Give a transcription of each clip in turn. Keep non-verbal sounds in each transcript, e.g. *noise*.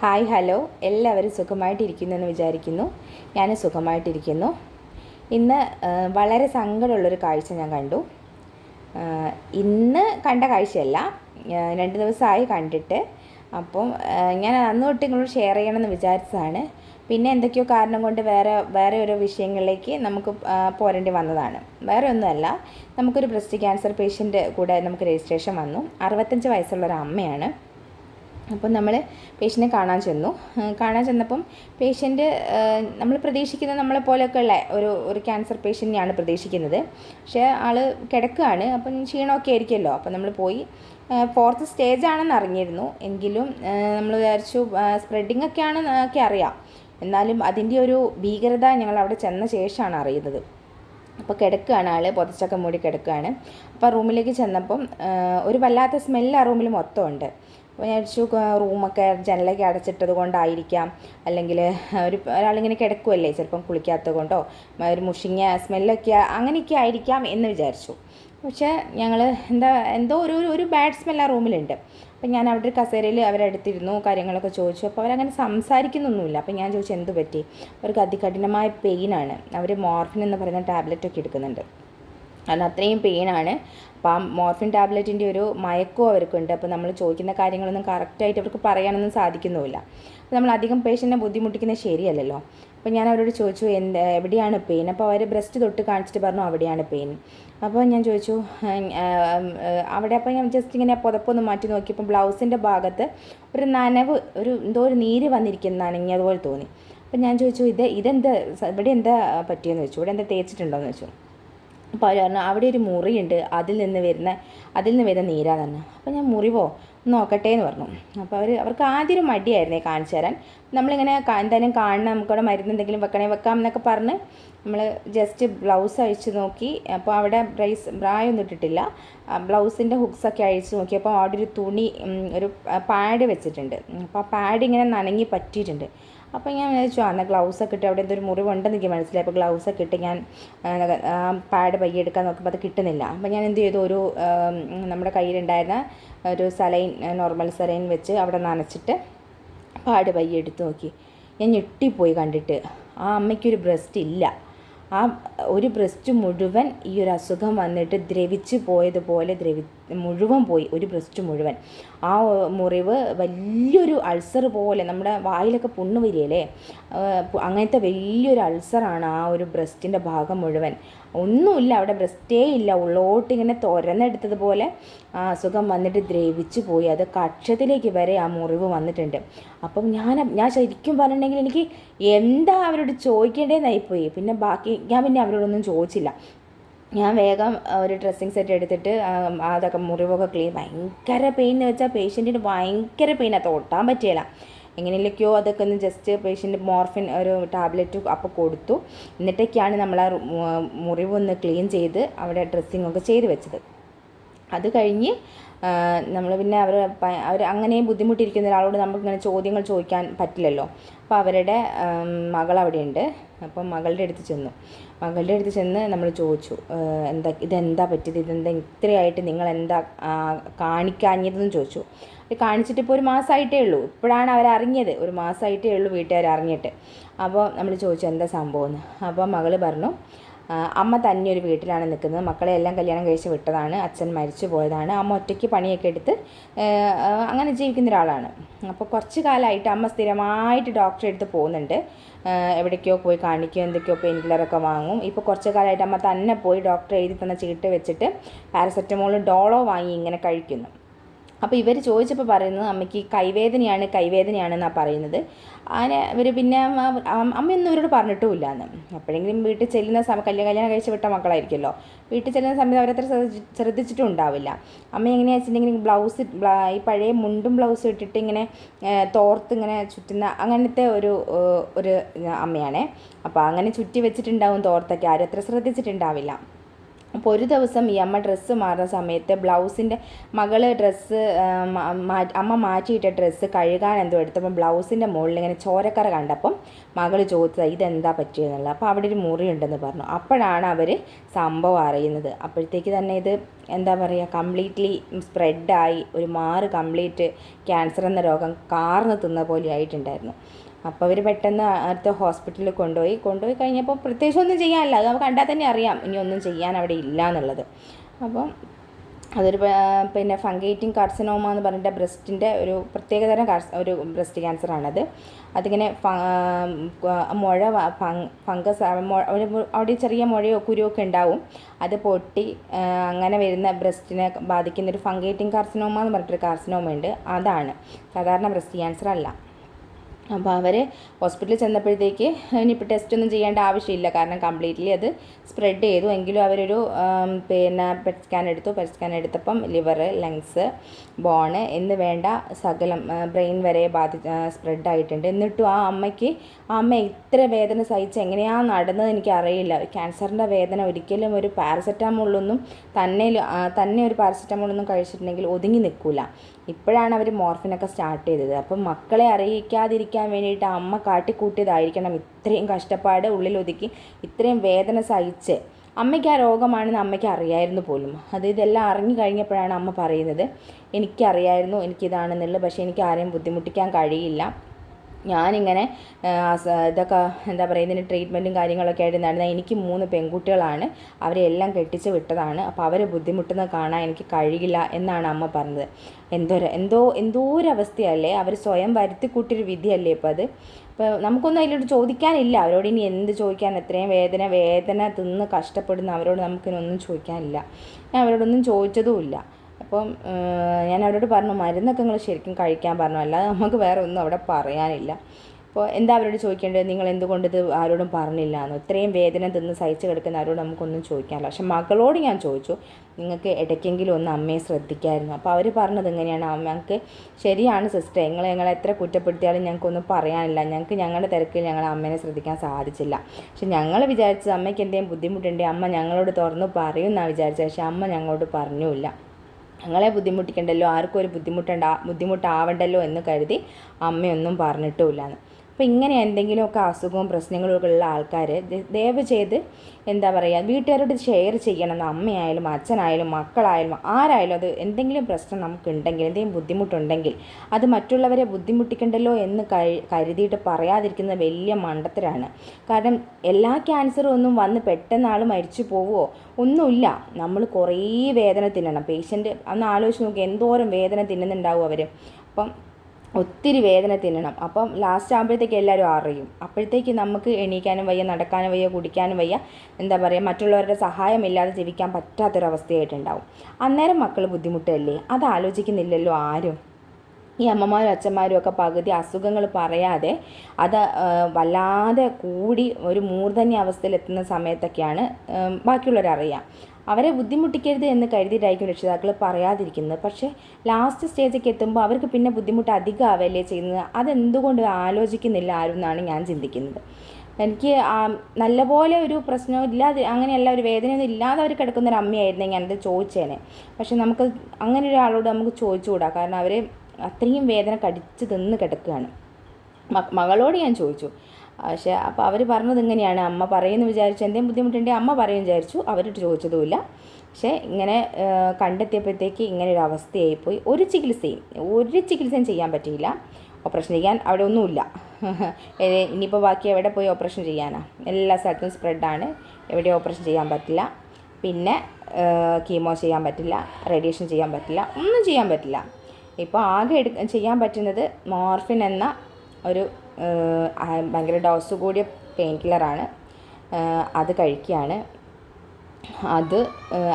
Hi hello. എല്ലാവരും സുഖമായിട്ടിരിക്കുന്നു എന്ന് വിചാരിക്കുന്നു. ഞാൻ സുഖമായിട്ടിരിക്കുന്നു. ഇന്ന് വളരെ സങ്കടമുള്ളൊരു കാഴ്ച ഞാൻ കണ്ടു. ഇന്ന് കണ്ട കാഴ്ചയല്ല. രണ്ട് ദിവസമായി കണ്ടിട്ട്. അപ്പം ഞാൻ അന്ന് തൊട്ട് നിങ്ങളോട് ഷെയർ ചെയ്യണമെന്ന് വിചാരിച്ചതാണ്. പിന്നെ എന്തൊക്കെയോ കാരണം കൊണ്ട് വേറെ വേറെ ഓരോ വിഷയങ്ങളിലേക്ക് നമുക്ക് പോരേണ്ടി വന്നതാണ്. വേറെ ഒന്നുമല്ല. നമുക്കൊരു ബ്രസ്റ്റ് ക്യാൻസർ പേഷ്യന്റ് കൂടെ നമുക്ക് രജിസ്ട്രേഷൻ വന്നു. അറുപത്തഞ്ച് വയസ്സുള്ള ഒരു അമ്മയാണ്. അപ്പം നമ്മൾ പേഷ്യന്റിനെ കാണാൻ ചെന്നു. കാണാൻ ചെന്നപ്പം പേഷ്യന്റ് നമ്മൾ പ്രതീക്ഷിക്കുന്നത് നമ്മളെ പോലെയൊക്കെ ഉള്ള ഒരു ഒരു ക്യാൻസർ പേഷ്യന്റിനെയാണ് പ്രതീക്ഷിക്കുന്നത്. പക്ഷേ ആൾ കിടക്കുകയാണ് അപ്പം ക്ഷീണമൊക്കെ ആയിരിക്കുമല്ലോ. അപ്പം നമ്മൾ പോയി ഫോർത്ത് സ്റ്റേജ് ആണെന്ന് അറിഞ്ഞിരുന്നു. എങ്കിലും നമ്മൾ വിചാരിച്ചു സ്പ്രെഡിങ് ഒക്കെ ആണെന്ന് ഒക്കെ അറിയാം. എന്നാലും അതിന്റെ ഒരു ഭീകരത ഞങ്ങൾ അവിടെ ചെന്ന ശേഷമാണ് അറിയുന്നത്. അപ്പോൾ കിടക്കുകയാണ് ആൾ പൊതച്ചൊക്കെ മൂടി കിടക്കുകയാണ്. അപ്പോൾ റൂമിലേക്ക് ചെന്നപ്പം ഒരു വല്ലാത്ത സ്മെല്ല് ആ റൂമിൽ മൊത്തം ഉണ്ട്. അപ്പോൾ ഞാൻ വിചാരിച്ചു റൂമൊക്കെ ജനലൊക്കെ അടച്ചിട്ടത് കൊണ്ടായിരിക്കാം. അല്ലെങ്കിൽ ഒരു ഒരാളിങ്ങനെ കിടക്കുമല്ലേ ചിലപ്പം കുളിക്കാത്തത് കൊണ്ടോ ഒരു മുഷിങ്ങ സ്മെല്ലൊക്കെ അങ്ങനെയൊക്കെ ആയിരിക്കാം എന്ന് വിചാരിച്ചു. പക്ഷേ ഞങ്ങൾ എന്താ എന്തോ ഒരു ഒരു- ബാഡ് സ്മെൽ ആ റൂമിലുണ്ട്. അപ്പം ഞാൻ അവിടെ കസേരയിൽ അവരെടുത്തിരുന്നു കാര്യങ്ങളൊക്കെ ചോദിച്ചു. അപ്പോൾ അവരങ്ങനെ സംസാരിക്കുന്നൊന്നുമില്ല. അപ്പം ഞാൻ ചോദിച്ചു എന്ത് പറ്റി? അവർക്ക് അതികഠിനമായ പെയിനാണ് അവർ മോർഫിൻ എന്ന് പറയുന്ന ടാബ്ലറ്റൊക്കെ എടുക്കുന്നുണ്ട്. കാരണം അത്രയും പെയിനാണ് അപ്പോൾ ആ മോർഫിൻ ടാബ്ലറ്റിന്റെ ഒരു മയക്കവും അവർക്കുണ്ട്. അപ്പോൾ നമ്മൾ ചോദിക്കുന്ന കാര്യങ്ങളൊന്നും കറക്റ്റായിട്ട് അവർക്ക് പറയാനൊന്നും സാധിക്കുന്നുമില്ല. അപ്പോൾ നമ്മൾ അധികം പേഷ്യന്റിനെ ബുദ്ധിമുട്ടിക്കുന്നത് ശരിയല്ലല്ലോ. അപ്പോൾ ഞാൻ അവരോട് ചോദിച്ചു എന്ത് എവിടെയാണ് പെയിൻ അപ്പോൾ അവർ ബ്രസ്റ്റ് തൊട്ട് കാണിച്ചിട്ട് പറഞ്ഞു അവിടെയാണ് പെയിൻ അപ്പോൾ ഞാൻ ചോദിച്ചു "ആ, ആ, ആ, അവിടെ അപ്പോൾ ഞാൻ ജസ്റ്റ് ഇങ്ങനെ പുതപ്പൊന്ന് മാറ്റി നോക്കിയപ്പോൾ ബ്ലൗസിന്റെ ഭാഗത്ത് ഒരു നനവ് ഒരു എന്തോ ഒരു നീര് വന്നിരിക്കുന്ന അതുപോലെ തോന്നി. അപ്പോൾ ഞാൻ ചോദിച്ചു ഇത് ഇതെന്താ ഇവിടെ എന്താ പറ്റിയെന്ന് ചോദിച്ചു. ഇവിടെ എന്താ തേച്ചിട്ടുണ്ടോയെന്ന് ചോദിച്ചു. അപ്പോൾ അവിടെ ഒരു മുറിയുണ്ട്. അതിൽ നിന്ന് വരുന്ന അതിൽ നിന്ന് വരുന്ന നീരാന്ന് പറഞ്ഞു അപ്പോൾ ഞാൻ മുറിവോ നോക്കട്ടെ എന്ന് പറഞ്ഞു. അപ്പോൾ അവർ അവർക്ക് ആദ്യം ഒരു മടിയായിരുന്നേ കാണിച്ചു തരാൻ. നമ്മളിങ്ങനെ എന്തായാലും കാണണം. നമുക്കവിടെ മരുന്ന് എന്തെങ്കിലും വെക്കണേ വെക്കാം എന്നൊക്കെ പറഞ്ഞ് നമ്മൾ ജസ്റ്റ് ബ്ലൗസ് അഴിച്ച് നോക്കി. അപ്പോൾ അവിടെ ബ്രൈസ് ബ്രായൊന്നും ഇട്ടിട്ടില്ല. ബ്ലൗസിന്റെ ഹുക്സൊക്കെ അഴിച്ച് നോക്കി. അപ്പോൾ അവിടെ ഒരു തുണി ഒരു പാഡ് വെച്ചിട്ടുണ്ട്. അപ്പോൾ ആ പാഡ് ഇങ്ങനെ നനങ്ങി പറ്റിയിട്ടുണ്ട്. അപ്പോൾ ഞാൻ വിചാരിച്ചു അന്ന് ഗ്ലൗസ് ഒക്കെ ഇട്ട് അവിടെ എന്തൊരു മുറിവുണ്ടെന്ന് എനിക്ക് മനസ്സിലായി. അപ്പോൾ ഗ്ലൗസ് ഒക്കെ ഇട്ട് ഞാൻ പാഡ് പയ്യെ എടുക്കാൻ നോക്കുമ്പോൾ അത് കിട്ടുന്നില്ല. അപ്പോൾ ഞാൻ എന്ത് ചെയ്തു ഒരു നമ്മുടെ കയ്യിലുണ്ടായിരുന്ന ഒരു സലൈൻ നോർമൽ സലൈൻ വെച്ച് അവിടെ നനച്ചിട്ട് പാഡ് പയ്യെ എടുത്ത് നോക്കി. ഞാൻ ഞെട്ടിപ്പോയി കണ്ടിട്ട്. ആ അമ്മയ്ക്കൊരു ബ്രസ്റ്റ് ഇല്ല. ആ ഒരു ബ്രസ്റ്റ് മുഴുവൻ ഈ ഒരു അസുഖം വന്നിട്ട് ദ്രവിച്ച് പോയതുപോലെ ദ്രവി മുഴുവൻ പോയി ഒരു ബ്രസ്റ്റ് മുഴുവൻ. ആ മുറിവ് വലിയൊരു അൾസർ പോലെ നമ്മുടെ വായിലൊക്കെ പുണ്ണ് വരികയല്ലേ? അങ്ങനത്തെ വലിയൊരു അൾസറാണ് ആ ഒരു ബ്രസ്റ്റിന്റെ ഭാഗം മുഴുവൻ. ഒന്നുമില്ല അവിടെ ബ്രസ്റ്റേ ഇല്ല. ഉള്ളോട്ട് ഇങ്ങനെ തുരന്നെടുത്തതുപോലെ ആ അസുഖം വന്നിട്ട് ദ്രവിച്ചു പോയി. അത് കക്ഷത്തിലേക്ക് വരെ ആ മുറിവ് വന്നിട്ടുണ്ട്. അപ്പം ഞാൻ ഞാൻ ശരിക്കും പറഞ്ഞിട്ടുണ്ടെങ്കിൽ എനിക്ക് എന്താ അവരോട് ചോദിക്കേണ്ടതെന്നായിപ്പോയി. പിന്നെ ബാക്കി ഞാൻ പിന്നെ അവരോടൊന്നും ചോദിച്ചില്ല. ഞാൻ വേഗം ഒരു ഡ്രസ്സിങ് സെറ്റ് എടുത്തിട്ട് അതൊക്കെ മുറിവൊക്കെ ക്ലീൻ ഭയങ്കര പെയിൻ എന്ന് വെച്ചാൽ പേഷ്യന്റിന് ഭയങ്കര പെയിനാണ് തൊട്ടാൻ പറ്റിയില്ല എങ്ങനെയൊക്കെയോ അതൊക്കെ ഒന്ന് ജസ്റ്റ് പേഷ്യന്റ് മോർഫിൻ ഒരു ടാബ്ലറ്റ് അപ്പോൾ കൊടുത്തു. എന്നിട്ടൊക്കെയാണ് നമ്മൾ ആ മുറിവൊന്ന് ക്ലീൻ ചെയ്ത് അവിടെ ഡ്രസ്സിങ്ങൊക്കെ ചെയ്ത് വെച്ചത്. അത് കഴിഞ്ഞ് നമ്മൾ പിന്നെ അവർ അവർ അങ്ങനെയും ബുദ്ധിമുട്ടിയിരിക്കുന്ന ഒരാളോട് നമുക്കിങ്ങനെ ചോദ്യങ്ങൾ ചോദിക്കാൻ പറ്റില്ലല്ലോ. അപ്പോൾ അവരുടെ മകൾ അവിടെയുണ്ട് അപ്പം മകളുടെ അടുത്ത് ചെന്നു. മകളുടെ അടുത്ത് ചെന്ന് നമ്മൾ ചോദിച്ചു എന്താ ഇതെന്താ പറ്റിയത്? ഇതെന്താ ഇത്രയായിട്ട് നിങ്ങൾ എന്താ കാണിക്കാഞ്ഞതെന്ന് ചോദിച്ചു. കാണിച്ചിട്ട് ഇപ്പോൾ ഒരു മാസമായിട്ടേ ഉള്ളൂ. ഇപ്പോഴാണ് അവർ അറിഞ്ഞത് ഒരു മാസമായിട്ടേ ഉള്ളൂ വീട്ടുകാർ അറിഞ്ഞിട്ട് അപ്പോൾ നമ്മൾ ചോദിച്ചു എന്താ സംഭവം എന്ന്. അപ്പോൾ മകൾ പറഞ്ഞു അമ്മ തന്നെ ഒരു വീട്ടിലാണ് നിൽക്കുന്നത്. മക്കളെ എല്ലാം കല്യാണം കഴിച്ച് വിട്ടതാണ്. അച്ഛൻ മരിച്ചു പോയതാണ്. അമ്മ ഒറ്റയ്ക്ക് പണിയൊക്കെ എടുത്ത് അങ്ങനെ ജീവിക്കുന്ന ഒരാളാണ്. അപ്പോൾ കുറച്ച് കാലമായിട്ട് അമ്മ സ്ഥിരമായിട്ട് ഡോക്ടറെ അടുത്ത് പോകുന്നുണ്ട്. എവിടേക്കോ പോയി കാണിക്കും എന്തൊക്കെയോ പെയിൻ കില്ലറൊക്കെ വാങ്ങും. ഇപ്പോൾ കുറച്ച് കാലമായിട്ട് അമ്മ തന്നെ പോയി ഡോക്ടർ എഴുതി തന്ന ചീട്ട് വെച്ചിട്ട് പാരസെറ്റമോളും ഡോളോ വാങ്ങി ഇങ്ങനെ കഴിക്കുന്നു. അപ്പോൾ ഇവർ ചോദിച്ചപ്പോൾ പറയുന്നത് അമ്മയ്ക്ക് കൈവേദനയാണ് കൈവേദനയാണെന്നാണ് പറയുന്നത്. അങ്ങനെ ഇവർ പിന്നെ അമ്മ- അമ്മ- അമ്മയൊന്നും ഇവരോട് പറഞ്ഞിട്ടുമില്ല എന്ന് എപ്പോഴെങ്കിലും വീട്ടിൽ ചെല്ലുന്ന സമയം കല്യാണം കല്യാണം കഴിച്ച് വിട്ട മക്കളായിരിക്കുമല്ലോ. വീട്ടിൽ ചെല്ലുന്ന സമയത്ത് അവരത്ര ശ്രദ്ധി- ശ്രദ്ധിച്ചിട്ടും ഉണ്ടാവില്ല അമ്മ എങ്ങനെയാ വെച്ചിട്ടുണ്ടെങ്കിൽ ബ്ലൗസ് ഈ പഴയ മുണ്ടും ബ്ലൗസും ഇട്ടിട്ട് ഇങ്ങനെ തോർത്ത് ഇങ്ങനെ ചുറ്റുന്ന അങ്ങനത്തെ ഒരു ഒരു അമ്മയാണേ. അപ്പോൾ അങ്ങനെ ചുറ്റി വെച്ചിട്ടുണ്ടാവും തോർത്തൊക്കെ. ആരും അത്ര ശ്രദ്ധിച്ചിട്ടുണ്ടാവില്ല. അപ്പോൾ ഒരു ദിവസം ഈ അമ്മ ഡ്രസ്സ് മാറുന്ന സമയത്ത് ബ്ലൗസിന്റെ മകൾ ഡ്രസ്സ് അമ്മ മാറ്റിയിട്ട ഡ്രസ്സ് കഴുകാൻ എന്തോ എടുത്തപ്പോൾ ബ്ലൗസിന്റെ മുകളിൽ ഇങ്ങനെ ചോരക്കറ കണ്ടപ്പം മകൾ ചോദിച്ചത് ഇതെന്താ പറ്റിയെന്നുള്ളത്? അപ്പോൾ അവിടെ ഒരു മുറി ഉണ്ടെന്ന് പറഞ്ഞു. അപ്പോഴാണ് അവർ സംഭവം അറിയുന്നത്. അപ്പോഴത്തേക്ക് തന്നെ ഇത് എന്താ പറയുക കംപ്ലീറ്റ്ലി സ്പ്രെഡായി ഒരു മാറ് കംപ്ലീറ്റ് ക്യാൻസർ എന്ന രോഗം കാർന്ന് തിന്ന പോലെ ആയിട്ടുണ്ടായിരുന്നു. അപ്പോൾ അവർ പെട്ടെന്ന് അടുത്ത ഹോസ്പിറ്റലിൽ കൊണ്ടുപോയി. കൊണ്ടുപോയി കഴിഞ്ഞപ്പോൾ പ്രത്യേകിച്ച് ഒന്നും ചെയ്യാനില്ല. അത് കണ്ടാൽ തന്നെ അറിയാം. ഇനി ഒന്നും ചെയ്യാൻ അവിടെ ഇല്ല എന്നുള്ളത്. അപ്പം അതൊരു പിന്നെ ഫംഗേറ്റിംഗ് കാർസിനോമ എന്ന് പറഞ്ഞിട്ട് ബ്രസ്റ്റിന്റെ ഒരു പ്രത്യേകതരം കാർസ് ഒരു ബ്രസ്റ്റ് ക്യാൻസറാണത്. അതിങ്ങനെ മുഴ ഫംഗസ് അവിടെ ചെറിയ മുഴയോ കുരുവോ ഒക്കെ ഉണ്ടാവും. അത് പൊട്ടി അങ്ങനെ വരുന്ന ബ്രസ്റ്റിനെ ബാധിക്കുന്ന ഒരു ഫംഗേറ്റിംഗ് കാർസിനോമ എന്ന് പറഞ്ഞിട്ടൊരു കാർസിനോമ ഉണ്ട്. അതാണ്. സാധാരണ ബ്രസ്റ്റ് ക്യാൻസർ അല്ല അപ്പോൾ അവർ ഹോസ്പിറ്റലിൽ ചെന്നപ്പോഴത്തേക്ക് ഇനിയിപ്പോൾ ടെസ്റ്റ് ഒന്നും ചെയ്യേണ്ട ആവശ്യമില്ല. കാരണം കംപ്ലീറ്റ്ലി അത് സ്പ്രെഡ് ചെയ്തു. എങ്കിലും അവരൊരു പിന്നെ പെറ്റ് സ്കാൻ എടുത്തു. പെറ്റ് സ്കാൻ എടുത്തപ്പം ലിവർ ലങ്സ് ബോണ് എന്ന് വേണ്ട സകലം ബ്രെയിൻ വരെ ബാധി സ്പ്രെഡ് ആയിട്ടുണ്ട്. എന്നിട്ടും ആ അമ്മയ്ക്ക് ആ അമ്മ ഇത്ര വേദന സഹിച്ച് എങ്ങനെയാണ് നടന്നത് എനിക്ക് അറിയില്ല ക്യാൻസറിന്റെ വേദന ഒരിക്കലും ഒരു പാരസെറ്റാമോളൊന്നും തന്നെ തന്നെ ഒരു പാരസെറ്റാമോളൊന്നും കഴിച്ചിട്ടുണ്ടെങ്കിൽ ഒതുങ്ങി നിൽക്കില്ല ഇപ്പോഴാണ് അവർ മോർഫിനൊക്കെ സ്റ്റാർട്ട് ചെയ്തത്. അപ്പം മക്കളെ അറിയിക്കാതിരിക്കാൻ വേണ്ടിയിട്ട് അമ്മ കാട്ടിക്കൂട്ടിയതായിരിക്കണം ഇത്രയും കഷ്ടപ്പാട് ഉള്ളിലൊതുക്കി ഇത്രയും വേദന സഹിച്ച്. അമ്മയ്ക്ക് ആ രോഗമാണെന്ന് അമ്മയ്ക്ക് അറിയായിരുന്നു പോലും. അത് ഇതെല്ലാം അറിഞ്ഞു കഴിഞ്ഞപ്പോഴാണ് അമ്മ പറയുന്നത് എനിക്കറിയായിരുന്നു എനിക്കിതാണെന്നുള്ളത് പക്ഷേ എനിക്ക് ആരെയും ബുദ്ധിമുട്ടിക്കാൻ കഴിയില്ല. ഞാനിങ്ങനെ ഇതൊക്കെ എന്താ പറയുക ഇതിന് ട്രീറ്റ്മെന്റും കാര്യങ്ങളൊക്കെ ആയിട്ട് നടന്ന എനിക്ക് മൂന്ന് പെൺകുട്ടികളാണ്. അവരെ എല്ലാം കെട്ടിച്ച് വിട്ടതാണ്. അപ്പോൾ അവരെ ബുദ്ധിമുട്ടുന്നത് കാണാൻ എനിക്ക് കഴിയില്ല എന്നാണ് അമ്മ പറഞ്ഞത്. എന്തോ എന്തോ എന്തോ ഒരു അവസ്ഥയല്ലേ അവർ സ്വയം വരുത്തി കൂട്ടിയൊരു വിധിയല്ലേ ഇപ്പോൾ അത്? അപ്പോൾ നമുക്കൊന്നും അതിലോട്ട് ചോദിക്കാനില്ല. അവരോട് ഇനി എന്ത് ചോദിക്കാൻ എത്രയും വേദന വേദന തിന്ന് കഷ്ടപ്പെടുന്ന അവരോട് നമുക്കിനൊന്നും ചോദിക്കാനില്ല. ഞാൻ അവരോടൊന്നും ചോദിച്ചതുമില്ല. അപ്പം ഞാൻ അവരോട് പറഞ്ഞു മരുന്നൊക്കെ നിങ്ങൾ ശരിക്കും കഴിക്കാൻ പറഞ്ഞു. അല്ലാതെ നമുക്ക് വേറെ ഒന്നും അവിടെ പറയാനില്ല. അപ്പോൾ എന്താ അവരോട് ചോദിക്കേണ്ടത്? നിങ്ങൾ എന്തുകൊണ്ട് ഇത് ആരോടും പറഞ്ഞില്ല? എന്ന്. ഇത്രയും വേദന തിന്ന് സഹിച്ച് കിടക്കുന്ന അവരോട് നമുക്കൊന്നും ചോദിക്കാനില്ല. പക്ഷെ മകളോട് ഞാൻ ചോദിച്ചു നിങ്ങൾക്ക് ഇടയ്ക്കെങ്കിലും ഒന്ന് അമ്മയെ ശ്രദ്ധിക്കായിരുന്നു. അപ്പോൾ അവർ പറഞ്ഞത് എങ്ങനെയാണ് അമ്മയ്ക്ക് ശരിയാണ് സിസ്റ്റർ. നിങ്ങൾ ഞങ്ങളെ എത്ര കുറ്റപ്പെടുത്തിയാലും ഞങ്ങൾക്കൊന്നും പറയാനില്ല. ഞങ്ങൾക്ക് ഞങ്ങളുടെ തിരക്കിൽ ഞങ്ങളെ അമ്മേനെ ശ്രദ്ധിക്കാൻ സാധിച്ചില്ല. പക്ഷെ ഞങ്ങൾ വിചാരിച്ചത് അമ്മയ്ക്ക് എന്തെങ്കിലും ബുദ്ധിമുട്ടുണ്ടെങ്കിൽ അമ്മ ഞങ്ങളോട് തുറന്നു തുറന്ന് പറയുമെന്നാണ് വിചാരിച്ചത്. പക്ഷെ അമ്മ ഞങ്ങളോട് പറഞ്ഞുമില്ല. ഞങ്ങളെ ബുദ്ധിമുട്ടിക്കണ്ടല്ലോ ആർക്കും ഒരു ബുദ്ധിമുട്ടുണ്ടാ ബുദ്ധിമുട്ടാവണ്ടല്ലോ എന്ന് കരുതി അമ്മയൊന്നും പറഞ്ഞിട്ടുമില്ലാന്ന്. അപ്പോൾ ഇങ്ങനെ എന്തെങ്കിലുമൊക്കെ അസുഖവും പ്രശ്നങ്ങളും ഒക്കെ ഉള്ള ആൾക്കാർ ദയവ് ചെയ്ത് എന്താ പറയുക വീട്ടുകാരോട് ഷെയർ ചെയ്യണം. അമ്മയായാലും അച്ഛനായാലും മക്കളായാലും ആരായാലും അത് എന്തെങ്കിലും പ്രശ്നം നമുക്കുണ്ടെങ്കിൽ എന്തെങ്കിലും ബുദ്ധിമുട്ടുണ്ടെങ്കിൽ അത് മറ്റുള്ളവരെ ബുദ്ധിമുട്ടിക്കണ്ടല്ലോ എന്ന് കരുതിയിട്ട് പറയാതിരിക്കുന്ന വലിയ മണ്ടത്തരാണ്. കാരണം എല്ലാ ക്യാൻസറും ഒന്നും വന്ന് പെട്ടെന്ന് ആൾ മരിച്ചു പോവുമോ ഒന്നുമില്ല. നമ്മൾ കുറേ വേദന തിന്നണം. പേഷ്യന്റ് അന്ന് ആലോചിച്ച് നോക്കി എന്തോരം വേദന തിന്നുന്നുണ്ടാവും അവർ അപ്പം ഒത്തിരി വേദന തിന്നണം. അപ്പം ലാസ്റ്റ് ആകുമ്പോഴത്തേക്ക് എല്ലാവരും അറിയും അപ്പോഴത്തേക്ക് നമുക്ക് എണീക്കാനും വയ്യ നടക്കാനും വയ്യ കുടിക്കാനും വയ്യ എന്താ പറയുക മറ്റുള്ളവരുടെ സഹായമില്ലാതെ ജീവിക്കാൻ പറ്റാത്തൊരവസ്ഥയായിട്ടുണ്ടാവും. അന്നേരം മക്കൾ ബുദ്ധിമുട്ടല്ലേ? അത് ആലോചിക്കുന്നില്ലല്ലോ ആരും. ഈ അമ്മമാരും അച്ഛന്മാരും ഒക്കെ പകുതി അസുഖങ്ങൾ പറയാതെ അത് വല്ലാതെ കൂടി ഒരു മൂർധന്യ അവസ്ഥയിലെത്തുന്ന സമയത്തൊക്കെയാണ് ബാക്കിയുള്ളവരറിയാം അവരെ ബുദ്ധിമുട്ടിക്കരുത് എന്ന് കരുതിയിട്ടായിരിക്കും രക്ഷിതാക്കൾ പറയാതിരിക്കുന്നത്. പക്ഷേ ലാസ്റ്റ് സ്റ്റേജൊക്കെ എത്തുമ്പോൾ അവർക്ക് പിന്നെ ബുദ്ധിമുട്ട് അധികമാവല്ലേ ചെയ്യുന്നത്? അതെന്തുകൊണ്ട് ആലോചിക്കുന്നില്ല ആരും എന്നാണ് ഞാൻ ചിന്തിക്കുന്നത്. എനിക്ക് നല്ലപോലെ ഒരു പ്രശ്നവും ഇല്ലാതെ അങ്ങനെയല്ല ഒരു വേദനയൊന്നും ഇല്ലാതെ അവർ കിടക്കുന്ന ഒരു അമ്മയായിരുന്നെങ്കിൽ ഞാനത് ചോദിച്ചേനെ. പക്ഷെ നമുക്ക് അങ്ങനെ ഒരാളോട് നമുക്ക് ചോദിച്ചുകൂടാ? കാരണം അവർ അത്രയും വേദന കടിച്ച് തിന്ന് കിടക്കുകയാണ്. മകളോട് ഞാൻ ചോദിച്ചു. പക്ഷേ അപ്പോൾ അവർ പറഞ്ഞത് ഇങ്ങനെയാണ്. അമ്മ പറയുമെന്ന് വിചാരിച്ചു. എന്തെങ്കിലും ബുദ്ധിമുട്ടുണ്ടെങ്കിൽ അമ്മ പറയും വിചാരിച്ചു. അവരോട് ചോദിച്ചതുമില്ല. പക്ഷേ ഇങ്ങനെ കണ്ടെത്തിയപ്പോഴത്തേക്ക് ഇങ്ങനെ ഒരു അവസ്ഥയായിപ്പോയി. ഒരു ചികിത്സയും ഒരു ചികിത്സയും ചെയ്യാൻ പറ്റിയില്ല. ഓപ്പറേഷൻ ചെയ്യാൻ അവിടെ ഒന്നുമില്ല. *laughs* ഇനിയിപ്പോൾ ബാക്കി എവിടെ പോയി ഓപ്പറേഷൻ ചെയ്യാനാ? എല്ലാ സ്ഥലത്തും സ്പ്രെഡാണ്. എവിടെ ഓപ്പറേഷൻ ചെയ്യാൻ പറ്റില്ല. പിന്നെ കീമോ ചെയ്യാൻ പറ്റില്ല. റേഡിയേഷൻ ചെയ്യാൻ പറ്റില്ല. ഒന്നും ചെയ്യാൻ പറ്റില്ല. ഇപ്പോൾ ആകെ എടുക്ക ചെയ്യാൻ പറ്റുന്നത് മോർഫിൻ എന്ന ഒരു ഭയങ്കര ഡോസ് കൂടിയ പെയിൻ കില്ലറാണ് അത് കഴിക്കുകയാണ്. അത്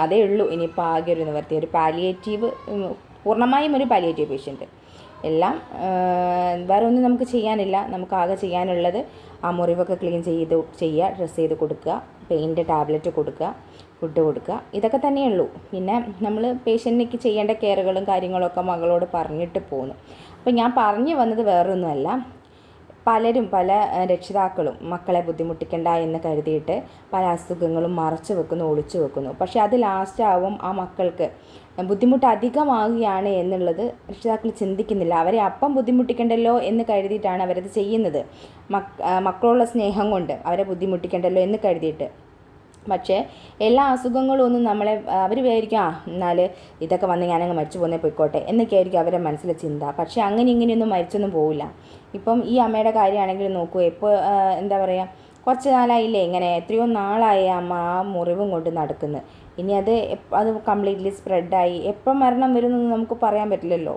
അതേ ഉള്ളൂ. ഇനിയിപ്പോൾ ആകെ ഒരു നിവർത്തി. ഒരു പാലിയേറ്റീവ് പൂർണമായും ഒരു പാലിയേറ്റീവ് പേഷ്യന്റ് എല്ലാം വേറെ ഒന്നും നമുക്ക് ചെയ്യാനില്ല. നമുക്ക് ആകെ ചെയ്യാനുള്ളത് ആ മുറിവൊക്കെ ക്ലീൻ ചെയ്ത് ചെയ്യുക ഡ്രസ്സ് ചെയ്ത് കൊടുക്കുക പെയിന്റ് ടാബ്ലറ്റ് കൊടുക്കുക ഫുഡ് കൊടുക്കുക. ഇതൊക്കെ തന്നെയുള്ളൂ പിന്നെ നമ്മൾ പേഷ്യന്റിക്ക് ചെയ്യേണ്ട കെയറുകളും കാര്യങ്ങളൊക്കെ മകളോട് പറഞ്ഞിട്ട് പോന്നു. അപ്പോൾ ഞാൻ പറഞ്ഞു വന്നത് വേറൊന്നുമല്ല. പലരും പല രക്ഷിതാക്കളും മക്കളെ ബുദ്ധിമുട്ടിക്കണ്ട എന്ന് കരുതിയിട്ട് പല അസുഖങ്ങളും മറച്ചു വെക്കുന്നു ഒളിച്ചു വെക്കുന്നു. പക്ഷെ അത് ലാസ്റ്റ് ആവും ആ മക്കൾക്ക്. ബുദ്ധിമുട്ട് അധികമാകുകയാണ് എന്നുള്ളത് രക്ഷിതാക്കൾ ചിന്തിക്കുന്നില്ല. അവരെ അപ്പം ബുദ്ധിമുട്ടിക്കണ്ടല്ലോ എന്ന് കരുതിയിട്ടാണ് അവരത് ചെയ്യുന്നത്. മക്കളുള്ള സ്നേഹം കൊണ്ട് അവരെ ബുദ്ധിമുട്ടിക്കണ്ടല്ലോ എന്ന് കരുതിയിട്ട്. പക്ഷേ എല്ലാ അസുഖങ്ങളും ഒന്നും നമ്മളെ അവർ വിചാരിക്കും ആ എന്നാൽ ഇതൊക്കെ വന്ന് ഞാനങ്ങ് മരിച്ചു പോകുന്നേ പോയിക്കോട്ടെ എന്നൊക്കെ ആയിരിക്കും അവരെ മനസ്സിലെ ചിന്ത. പക്ഷേ അങ്ങനെ ഇങ്ങനെയൊന്നും മരിച്ചൊന്നും പോവില്ല. ഇപ്പം ഈ അമ്മയുടെ കാര്യമാണെങ്കിൽ നോക്കൂ ഇപ്പോൾ എന്താ പറയുക കുറച്ച് നാളായില്ലേ ഇങ്ങനെ എത്രയോ നാളായി അമ്മ ആ മുറിവും കൊണ്ട് നടക്കുന്നത് ഇനി അത് അത് കംപ്ലീറ്റ്ലി സ്പ്രെഡായി എപ്പം മരണം വരുമെന്നൊന്നും നമുക്ക് പറയാൻ പറ്റില്ലല്ലോ.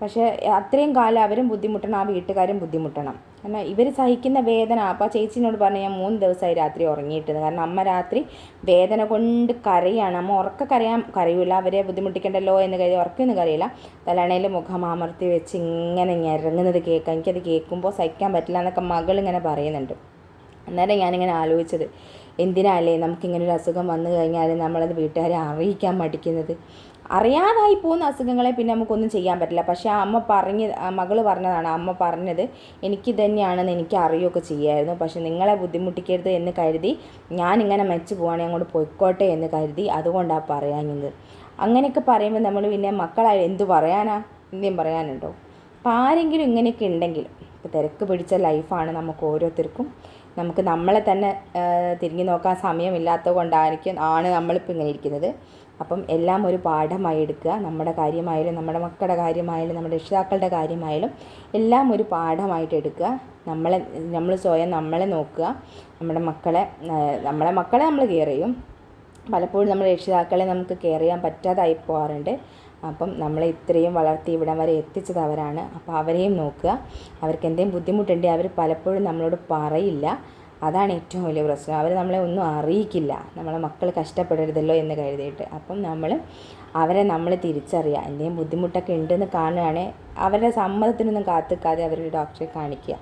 പക്ഷേ അത്രയും കാലം അവരും ബുദ്ധിമുട്ടണം ആ വീട്ടുകാരും ബുദ്ധിമുട്ടണം. കാരണം ഇവർ സഹിക്കുന്ന വേദന അപ്പോൾ ആ ചേച്ചിനോട് പറഞ്ഞു ഞാൻ മൂന്ന് ദിവസമായി രാത്രി ഉറങ്ങിയിട്ടുണ്ട് കാരണം അമ്മ രാത്രി വേദന കൊണ്ട് കരയാണ്. അമ്മ ഉറക്ക കരയാൻ കരയൂല. അവരെ ബുദ്ധിമുട്ടിക്കണ്ടല്ലോ എന്ന് കരുതി ഉറക്കൊന്നും കരയില്ല. തലണയിൽ മുഖം അമർത്തി വെച്ച് ഇങ്ങനെ ഇറങ്ങുന്നത് കേൾക്കാം. എനിക്കത് കേൾക്കുമ്പോൾ സഹിക്കാൻ പറ്റില്ല എന്നൊക്കെ മകൾ ഇങ്ങനെ പറയുന്നുണ്ട്. അന്നേരം ഞാനിങ്ങനെ ആലോചിച്ചത് എന്തിനാലേ നമുക്കിങ്ങനെ ഒരു അസുഖം വന്നു കഴിഞ്ഞാൽ നമ്മളത് വീട്ടുകാരെ അറിയിക്കാൻ മടിക്കുന്നത്? അറിയാതായി പോകുന്ന അസുഖങ്ങളെ പിന്നെ നമുക്കൊന്നും ചെയ്യാൻ പറ്റില്ല. പക്ഷേ അമ്മ പറഞ്ഞ് മകൾ പറഞ്ഞതാണ് അമ്മ പറഞ്ഞത് എനിക്ക് തന്നെയാണെന്ന് എനിക്ക് അറിയുകയൊക്കെ ചെയ്യായിരുന്നു. പക്ഷേ നിങ്ങളെ ബുദ്ധിമുട്ടിക്കരുത് എന്ന് കരുതി ഞാനിങ്ങനെ മെച്ച് പോവാണെങ്കിൽ അങ്ങോട്ട് പൊയ്ക്കോട്ടെ എന്ന് കരുതി അതുകൊണ്ടാണ് പറയാഞ്ഞത്. അങ്ങനെയൊക്കെ പറയുമ്പോൾ നമ്മൾ പിന്നെ മക്കളായി എന്ത് പറയാനാ? എന്തെങ്കിലും പറയാനുണ്ടോ? അപ്പോൾ ആരെങ്കിലും ഇങ്ങനെയൊക്കെ ഉണ്ടെങ്കിൽ ഇപ്പോൾ തിരക്ക് പിടിച്ച ലൈഫാണ് നമുക്ക് ഓരോരുത്തർക്കും. നമുക്ക് നമ്മളെ തന്നെ തിരിഞ്ഞു നോക്കാൻ സമയമില്ലാത്തത് കൊണ്ടായിരിക്കും ആണ് നമ്മളിപ്പോൾ ഇങ്ങനെ ഇരിക്കുന്നത്. അപ്പം എല്ലാം ഒരു പാഠമായി എടുക്കുക. നമ്മുടെ കാര്യമായാലും നമ്മുടെ മക്കളുടെ കാര്യമായാലും നമ്മുടെ രക്ഷിതാക്കളുടെ കാര്യമായാലും എല്ലാം ഒരു പാഠമായിട്ട് എടുക്കുക. നമ്മളെ നമ്മൾ സ്വയം നമ്മളെ നോക്കുക. നമ്മുടെ മക്കളെ നമ്മളെ മക്കളെ നമ്മൾ കെയർ ചെയ്യും. പലപ്പോഴും നമ്മുടെ രക്ഷിതാക്കളെ നമുക്ക് കെയർ ചെയ്യാൻ പറ്റാതായി പോകാറുണ്ട്. അപ്പം നമ്മൾ ഇത്രയും വളർത്തി ഇവിടം വരെ എത്തിച്ചത് അവരാണ്. അപ്പോൾ അവരെയും നോക്കുക. അവർക്ക് എന്തെങ്കിലും ബുദ്ധിമുട്ടുണ്ടെങ്കിൽ അവർ പലപ്പോഴും നമ്മളോട് പറയില്ല. അതാണ് ഏറ്റവും വലിയ പ്രശ്നം. അവർ നമ്മളെ ഒന്നും അറിയിക്കില്ല. നമ്മളെ മക്കൾ കഷ്ടപ്പെടരുതല്ലോ എന്ന് കരുതിയിട്ട്. അപ്പം നമ്മൾ അവരെ നമ്മൾ തിരിച്ചറിയുക. എന്തെങ്കിലും ബുദ്ധിമുട്ടൊക്കെ ഉണ്ടെന്ന് കാണുകയാണെങ്കിൽ അവരുടെ സമ്മതത്തിനൊന്നും കാത്തിക്കാതെ അവർ ഡോക്ടറെ കാണിക്കുക.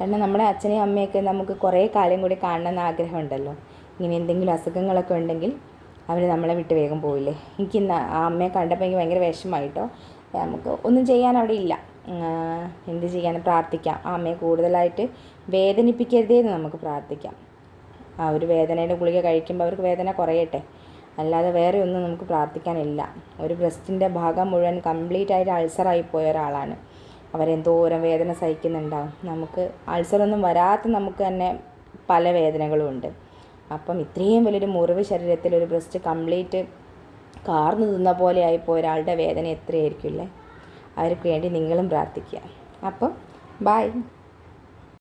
കാരണം നമ്മുടെ അച്ഛനെയും അമ്മയൊക്കെ നമുക്ക് കുറേ കാലം കൂടി കാണണമെന്ന് ആഗ്രഹമുണ്ടല്ലോ. ഇങ്ങനെ എന്തെങ്കിലും അസുഖങ്ങളൊക്കെ ഉണ്ടെങ്കിൽ അവർ നമ്മളെ വിട്ട് വേഗം പോയില്ലേ എനിക്ക് ഇന്ന് ആ അമ്മയെ കണ്ടപ്പോൾ എനിക്ക് ഭയങ്കര വിഷമമായിട്ടോ നമുക്ക് ഒന്നും ചെയ്യാൻ അവിടെ ഇല്ല. എന്ത് ചെയ്യാൻ പ്രാർത്ഥിക്കാം. ആ അമ്മയെ കൂടുതലായിട്ട് വേദനിപ്പിക്കരുതേ എന്ന് നമുക്ക് പ്രാർത്ഥിക്കാം. ആ ഒരു വേദനയുടെ ഗുളിക കഴിക്കുമ്പോൾ അവർക്ക് വേദന കുറയട്ടെ. അല്ലാതെ വേറെ ഒന്നും നമുക്ക് പ്രാർത്ഥിക്കാനില്ല ഒരു ബ്രസ്റ്റിന്റെ ഭാഗം മുഴുവൻ കംപ്ലീറ്റ് ആയിട്ട് അൾസറായി പോയ ഒരാളാണ്. അവരെന്തോരം വേദന സഹിക്കുന്നുണ്ടാവും. നമുക്ക് അൾസറൊന്നും വരാത്ത നമുക്ക് തന്നെ പല വേദനകളും ഉണ്ട്. അപ്പം ഇത്രയും വലിയൊരു മുറിവ് ശരീരത്തിൽ ഒരു ബ്രസ്റ്റ് കംപ്ലീറ്റ് കാർന്നു തിന്ന പോലെ ആയിപ്പോൾ ഒരാളുടെ വേദന എത്രയായിരിക്കും അല്ലേ? അവർക്ക് വേണ്ടി നിങ്ങളും പ്രാർത്ഥിക്കുക. അപ്പം ബായ്